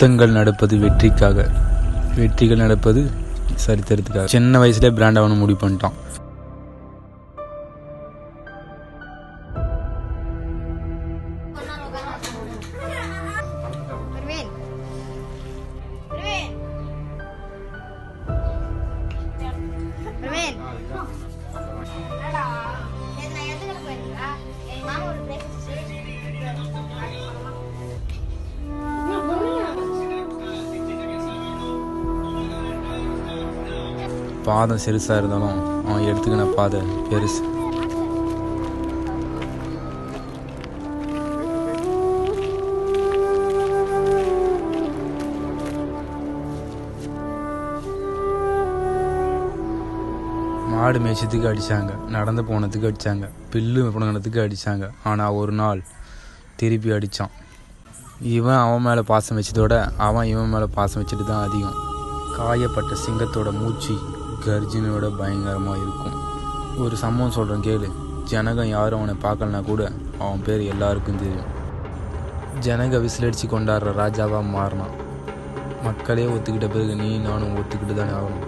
யுத்தங்கள் நடப்பது வெற்றிக்காக. வெற்றிகள் நடப்பது சரித்திரத்துக்காக. சின்ன வயசுலேயே பிராண்ட் ஆகணும் முடிவு பண்ணிட்டான் பாதம் சிறுசாக இருந்தாலும் அவன் எடுத்துக்கின பாதை பெருசு. மாடு மேய்ச்சத்துக்கு அடித்தாங்க நடந்து போனதுக்கு அடித்தாங்க பில்லு போனதுக்கு அடித்தாங்க ஆனால் ஒரு நாள் திருப்பி அடித்தான் இவன் அவன் மேலே பாசம் வச்சதோட அவன் இவன் மேலே பாசம் வச்சுட்டு தான் அதிகம். காயப்பட்ட சிங்கத்தோட மூச்சு கர்ஜினோட பயங்கரமாக இருக்கும். ஒரு சம்பவம் சொல்கிறேன் கேளு. ஜனகம் யாரும் அவனை பார்க்கலனா கூட அவன் பேர் எல்லாருக்கும் தெரியும். ஜனக விசிலடிச்சு கொண்டாடுற ராஜாவாக மாறினான். மக்களே ஒத்துக்கிட்ட பிறகு நீ நானும் ஒத்துக்கிட்டு தானே ஆகணும்.